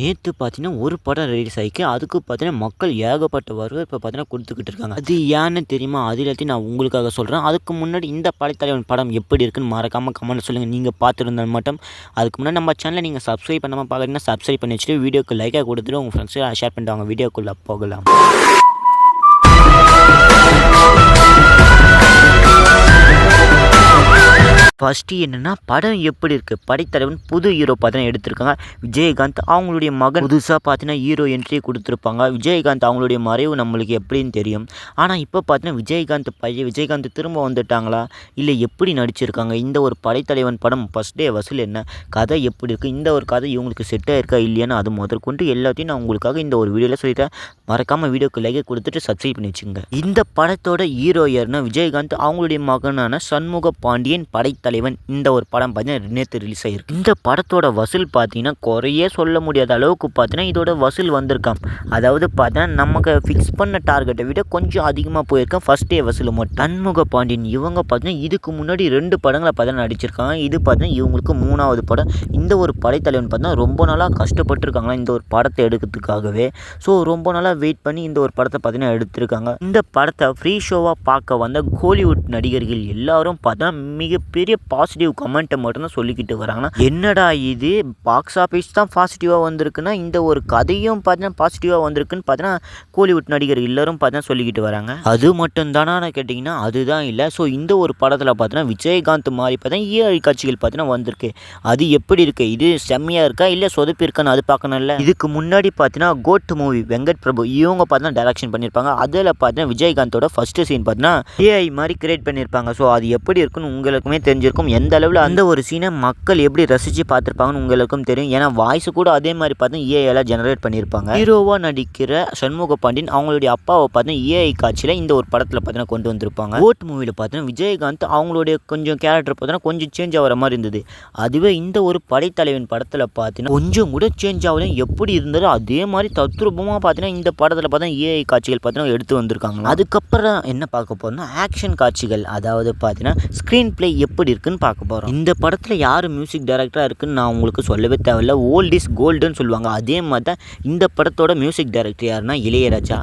நேற்று பார்த்தீங்கன்னா ஒரு படம் ரிலீஸ் ஆகிக்கு அதுக்கு பார்த்தீங்கன்னா மக்கள் ஏகப்பட்ட வருவாய் இப்போ பார்த்தீங்கன்னா கொடுத்துக்கிட்டு இருக்காங்க. அது ஏன்னு தெரியுமா? அது எல்லாத்தையும் நான் உங்களுக்காக சொல்கிறேன் அதுக்கு முன்னாடி இந்த படைத்தலைவன் படம் எப்படி இருக்குன்னு மறக்காமல் கமெண்ட் சொல்லுங்கள் நீங்கள் பார்த்துருந்தால் மட்டும். அதுக்கு முன்னாடி நம்ம சேனலை நீங்கள் சப்ஸ்கிரைப் பண்ணாமல் பார்க்குறீங்கன்னா சப்ஸ்கிரைப் பண்ணி வச்சுட்டு வீடியோக்கு லைக்காக கொடுத்துட்டு உங்கள் ஃப்ரெண்ட்ஸுக்கு ஷேர் பண்ணிட்டு வாங்க. வீடியோக்குள்ளே போகலாம். ஃபஸ்ட்டு என்னென்னா படம் எப்படி இருக்குது படைத்தலைவன் புது ஹீரோ பார்த்து எடுத்திருக்காங்க. விஜயகாந்த் அவங்களுடைய மகன் புதுசாக பார்த்தீங்கன்னா ஹீரோ என்ட்ரி கொடுத்துருப்பாங்க. விஜயகாந்த் அவங்களுடைய மறைவு நம்மளுக்கு எப்படின்னு தெரியும். ஆனால் இப்போ பார்த்தீங்கன்னா விஜயகாந்த் பையன் விஜயகாந்த் திரும்ப வந்துட்டாங்களா? இல்லை எப்படி நடிச்சிருக்காங்க? இந்த ஒரு படைத்தலைவன் படம் ஃபஸ்ட் டே வசூல் என்ன? கதை எப்படி இருக்குது இந்த ஒரு கதை இவங்களுக்கு செட் ஆயிருக்கா? இல்லையான்னு அது முதற்கொண்டு எல்லாத்தையும் நான் உங்களுக்காக இந்த ஒரு வீடியோவில் சொல்லிட்டேன். மறக்காமல் வீடியோக்கு லைக்கை கொடுத்துட்டு சப்ஸ்கிரைப் பண்ணி வச்சுங்க இந்த படத்தோட ஹீரோ யாருன்னா விஜயகாந்த் அவங்களுடைய மகனான சண்முக பாண்டியன் படைத்த தலைவன் இந்த ஒரு படம் பார்த்தீங்கன்னா நேற்று ரிலீஸ் ஆகிருக்கு இந்த படத்தோட வசூல் பார்த்தீங்கன்னா குறையே சொல்ல முடியாத அளவுக்கு பார்த்தீங்கன்னா இதோட வசூல் வந்திருக்கான் அதாவது பார்த்தீங்கன்னா நமக்கு ஃபிக்ஸ் பண்ண டார்கெட்டை விட கொஞ்சம் அதிகமாக போயிருக்கான் ஃபஸ்ட் டே வசூல் மட்டும் தன்முக பாண்டியன். இவங்க பார்த்தீங்கன்னா இதுக்கு முன்னாடி ரெண்டு படங்களை பார்த்தீங்கன்னா நடிச்சிருக்காங்க. இது பார்த்தீங்கன்னா இவங்களுக்கு மூணாவது படம். இந்த ஒரு படைத்தலைவன் பார்த்தீங்கன்னா ரொம்ப நாளாக கஷ்டப்பட்டுருக்காங்களா இந்த ஒரு படத்தை எடுக்கிறதுக்காகவே. ஸோ ரொம்ப நாளாக வெயிட் பண்ணி இந்த ஒரு படத்தை பார்த்தீங்கன்னா எடுத்திருக்காங்க. இந்த படத்தை ஃப்ரீ ஷோவாக பார்க்க வந்த கோலிவுட் நடிகர்கள் எல்லாரும் பார்த்தா மிகப்பெரிய பாசிட்டிவ் கமெண்ட்டை மட்டும்தான் சொல்லிக்கிட்டு வராங்கன்னா என்னடா இது? பாக்ஸ் ஆஃபீஸ் தான் பாசிட்டிவாக வந்திருக்குன்னா இந்த ஒரு கதையும் பார்த்தீங்கன்னா பாசிட்டிவாக வந்திருக்குன்னு பார்த்தீங்கன்னா கோலிவுட் நடிகர் எல்லாரும் பார்த்தீங்கன்னா சொல்லிக்கிட்டு வராங்க. அது மட்டும் தானா கேட்டிங்கன்னா அதுதான் இல்லை. ஸோ இந்த ஒரு படத்தில் பார்த்தீங்கன்னா விஜயகாந்த் மாதிரி பார்த்தா ஏழு காட்சிகள் பார்த்தீங்கன்னா வந்திருக்கு. அது எப்படி இருக்கு? இது செம்மையாக இருக்கா? இல்லை சொதப்பி இருக்கான்னு அது பார்க்கணும்ல இதுக்கு முன்னாடி பார்த்தீங்கன்னா கோட் மூவி வெங்கட் பிரபு இவங்க பார்த்தீங்கன்னா டைரக்ஷன் பண்ணியிருப்பாங்க அதில் பார்த்தீங்கன்னா விஜயகாந்தோட ஃபஸ்ட்டு சீன் பார்த்தீங்கன்னா ஏஐ மாதிரி கிரியேட் பண்ணியிருப்பாங்க ஸோ அது எப்படி இருக்குன்னு உங்களுக்குமே தெரிஞ்சு செஞ்சுருக்கும் எந்த அளவில் அந்த ஒரு சீனை மக்கள் எப்படி ரசித்து பார்த்துருப்பாங்கன்னு உங்களுக்கும் தெரியும். ஏன்னா வாய்ஸ் கூட அதே மாதிரி பார்த்தா ஏஐல ஜெனரேட் பண்ணியிருப்பாங்க. ஹீரோவாக நடிக்கிற சண்முக பாண்டியன் அவங்களுடைய அப்பாவை பார்த்தீங்கன்னா ஏஐ காட்சியில் இந்த ஒரு படத்தில் பார்த்தீங்கன்னா கொண்டு வந்திருப்பாங்க. ஓட் மூவியில் பார்த்தீங்கன்னா விஜயகாந்த் அவங்களுடைய கொஞ்சம் கேரக்டர் பார்த்தீங்கன்னா கொஞ்சம் சேஞ்ச் ஆகிற மாதிரி இருந்தது. அதுவே இந்த ஒரு படைத்தலைவன் படத்தில் பார்த்தீங்கன்னா கொஞ்சம் கூட சேஞ்ச் ஆகலையும் எப்படி இருந்ததோ அதே மாதிரி தத்ரூபமாக பார்த்தீங்கன்னா இந்த படத்தில் பார்த்தா ஏஐ காட்சிகள் பார்த்தீங்கன்னா எடுத்து வந்திருக்காங்க. அதுக்கப்புறம் என்ன பார்க்க போகிறோம்னா ஆக்ஷன் காட்சிகள். அதாவது பார்த்தீங்கன்னா ஸ்க்ரீன் ப்ளே எப்படி இருக்குன்னு பார்க்க போகிறோம் இந்த படத்தில் யார் மியூசிக் டைரக்டராக இருக்குன்னு நான் உங்களுக்கு சொல்லவே தேவையில்ல. ஓல்ட் இஸ் கோல்டுன்னு சொல்லுவாங்க. அதே மாதிரி தான் இந்த படத்தோட மியூசிக் டைரக்டர் யாருன்னா இளையராஜா.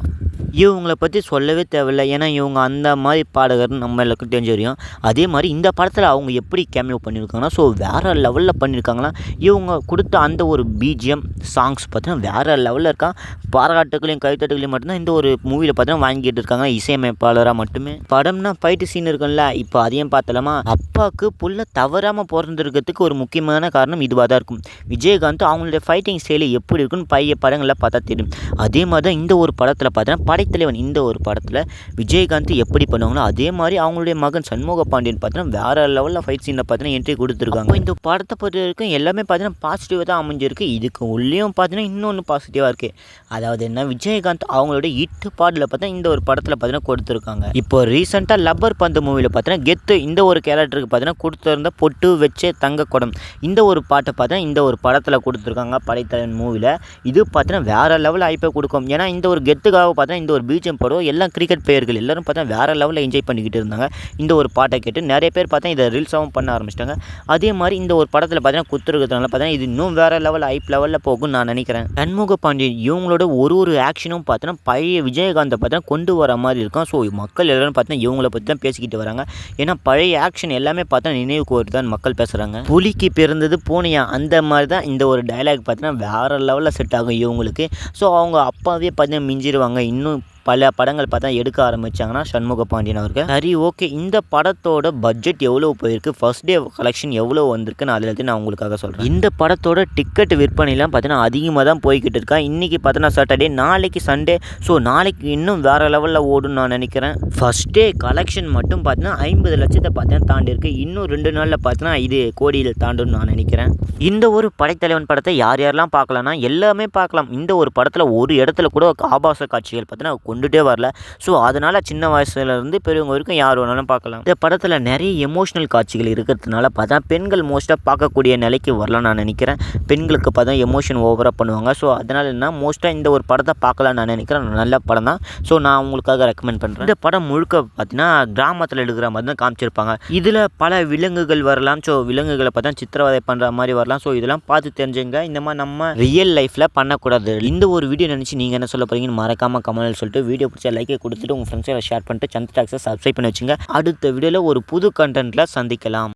இவங்களை பற்றி சொல்லவே தேவையில்ல. ஏன்னா இவங்க அந்த மாதிரி பாடகர்னு நம்ம எல்லாருக்கும் தெரிஞ்சு வரையும் அதே மாதிரி இந்த படத்தில் அவங்க எப்படி கேமியோ பண்ணியிருக்காங்கன்னா ஸோ வேறு லெவலில் பண்ணியிருக்காங்கன்னா இவங்க கொடுத்த அந்த ஒரு பிஜிஎம் சாங்ஸ் பார்த்தீங்கன்னா வேறு லெவலில் இருக்கான் பாராட்டுகளையும் கைத்தட்டுகளையும் மட்டும்தான் இந்த ஒரு மூவியில் பார்த்தீங்கன்னா வாங்கிட்டு இருக்காங்க. இசையமைப்பாளராக மட்டுமே. படம்னா ஃபைட்டு சீன் இருக்கும்ல இப்போ அதையும் பார்த்தலாமா? அப்பாவுக்கு புள்ள தவறாமல் பிறந்திருக்கிறதுக்கு ஒரு முக்கியமான காரணம் இதுவாக தான் இருக்கும். விஜயகாந்த் அவங்களுடைய ஃபைட்டிங் ஸ்டைலு எப்படி இருக்குன்னு பைய படங்களில் பார்த்தா தெரியும். அதே மாதிரி தான் இந்த ஒரு படத்தில் பார்த்தீங்கன்னா படைத்தலைவன் இந்த ஒரு படத்தில் விஜயகாந்த் எப்படி பண்ணுவாங்களோ அதே மாதிரி அவங்களுடைய மகன் சண்முக பாண்டியன் பார்த்தீங்கன்னா வேறு லெவலில் ஃபைட் சீனில் பார்த்தீங்கன்னா என்ட்ரி கொடுத்துருக்காங்க. இந்த படத்தை பொறுத்த வரைக்கும் எல்லாமே பார்த்தீங்கன்னா பாசிட்டிவாக தான் அமைஞ்சிருக்கு. இதுக்கு உள்ளேயும் பார்த்தீங்கன்னா இன்னொன்று பாசிட்டிவாக இருக்குது அதாவது என்ன விஜயகாந்த் அவங்களோட இட்டு பாடலில் பார்த்தா இந்த ஒரு படத்தில் பார்த்தீங்கன்னா கொடுத்துருக்காங்க. இப்போ ரீசெண்டாக லப்பர் பந்து மூவியில் பார்த்தீங்கன்னா கெத்து இந்த ஒரு கேரக்டருக்கு பார்த்தீங்கன்னா கொடுத்துருந்த பொட்டு வச்சே தங்க குடம் இந்த ஒரு பாட்டை பார்த்தீங்கன்னா இந்த ஒரு படத்தில் கொடுத்துருக்காங்க படைத்தலைவன் மூவியில் இது பார்த்தீங்கன்னா வேறு லெவலில் ஐப்பை கொடுக்கும். ஏன்னா இந்த ஒரு கெத்துக்காக பார்த்தீங்கன்னா இந்த ஒரு பீஜம் படம் எல்லாம் கிரிக்கெட் பிளேயர்கள் எல்லோரும் பார்த்தா வேறு லெவலில் என்ஜாய் பண்ணிக்கிட்டு இருந்தாங்க. இந்த ஒரு பாட்டை கேட்டு நிறைய பேர் பார்த்தா இதை ரீல்ஸாகவும் பண்ண ஆரம்பிச்சிட்டாங்க. அதே மாதிரி இந்த ஒரு படத்தில் பார்த்தீங்கன்னா குத்துருக்கிறதுனால பார்த்தீங்கன்னா இது இன்னும் வேறு லெவல் ஐப் லெவலில் போகும்னு நான் நினைக்கிறேன். சண்முக பாண்டியன் இவங்களோட ஒரு ஒரு ஆக்ஷனும் பார்த்தோன்னா பழைய விஜயகாந்தை பார்த்தா கொண்டு வர மாதிரி இருக்கும். ஸோ மக்கள் எல்லோரும் பார்த்தா இவங்கள பற்றி தான் பேசிக்கிட்டு வராங்க. ஏன்னா பழைய ஆக்ஷன் எல்லாமே பார்த்தா நினைவுக்கு வருது தான் மக்கள் பேசுகிறாங்க புலிக்கு பிறந்தது பூனையா? அந்த மாதிரி தான் இந்த ஒரு டயலாக் பார்த்தீங்கன்னா வேறு லெவலில் செட் ஆகும் இவங்களுக்கு. ஸோ அவங்க அப்பாவே பார்த்தீங்கன்னா மிஞ்சிருவாங்க. இன்னும் பல படங்கள் பார்த்தா எடுக்க ஆரம்பித்தாங்கன்னா சண்முக பாண்டியன் அவர்கள். சரி ஓகே. இந்த படத்தோட பட்ஜெட் எவ்வளோ போயிருக்கு? ஃபர்ஸ்ட் டே கலெக்ஷன் எவ்வளோ வந்திருக்குன்னு அதில் நான் உங்களுக்காக சொல்கிறேன் இந்த படத்தோட டிக்கெட் விற்பனைலாம் பார்த்தீங்கன்னா அதிகமாக தான் போய்கிட்டு இருக்கா. இன்றைக்கி பார்த்தோன்னா சாட்டர்டே நாளைக்கு சண்டே ஸோ நாளைக்கு இன்னும் வேறு லெவலில் ஓடும்னு நான் நினைக்கிறேன். ஃபர்ஸ்ட் டே கலெக்ஷன் மட்டும் பார்த்தீங்கன்னா ஐம்பது லட்சத்தை பார்த்தீங்கன்னா தாண்டி இருக்கு. இன்னும் ரெண்டு நாளில் பார்த்தீங்கன்னா இது கோடியில் தாண்டும்னு நான் நினைக்கிறேன். இந்த ஒரு படைத்தலைவன் படத்தை யார் யாரெல்லாம் பார்க்கலாம்னா எல்லாமே பார்க்கலாம். இந்த ஒரு படத்தில் ஒரு இடத்துல கூட ஆபாச காட்சிகள் பார்த்தீங்கன்னா கொண்டுட்டே வரல. ஸோ அதனால் சின்ன வயசுலேருந்து பெரியவங்க வரைக்கும் யார் வேணாலும் பார்க்கலாம். இந்த படத்தில் நிறைய எமோஷனல் காட்சிகள் இருக்கிறதுனால பார்த்தா பெண்கள் மோஸ்ட்டாக பார்க்கக்கூடிய நிலைக்கு வரலாம் நான் நினைக்கிறேன். பெண்களுக்கு பார்த்தா எமோஷன் ஓவராக பண்ணுவாங்க. ஸோ அதனால் என்ன மோஸ்ட்டாக இந்த ஒரு படத்தை பார்க்கலாம் நான் நினைக்கிறேன். நல்ல படம் தான். ஸோ நான் உங்களுக்காக ரெக்கமெண்ட் பண்ணுறேன் இந்த படம் முழுக்க பார்த்தீங்கன்னா கிராமத்தில் எடுக்கிற மாதிரி தான் காமிச்சிருப்பாங்க. இதில் பல விலங்குகள் வரலாம். ஸோ விலங்குகளை பார்த்தா சித்திரவதை பண்ணுற மாதிரி வரலாம். ஸோ இதெல்லாம் பார்த்து தெரிஞ்சுங்க. இந்த மாதிரி நம்ம ரியல் லைஃப்பில் பண்ணக்கூடாது. இந்த ஒரு வீடியோ நினச்சி நீங்கள் என்ன சொல்ல போகிறீங்கன்னு மறக்காமல் கமெண்ட் சொல்லிட்டு வீடியோ பிடிச்ச லைக்கை கொடுத்துட்டு உங்கள் ஃப்ரெண்ட்ஸை ஷேர் பண்ணிட்டு சந்த் டாக்ஸை சப்ஸ்கிரைப் பண்ணி வச்சுங்க. அடுத்த வீடியோவில் ஒரு புது கண்டென்ட்டில் சந்திக்கலாம்.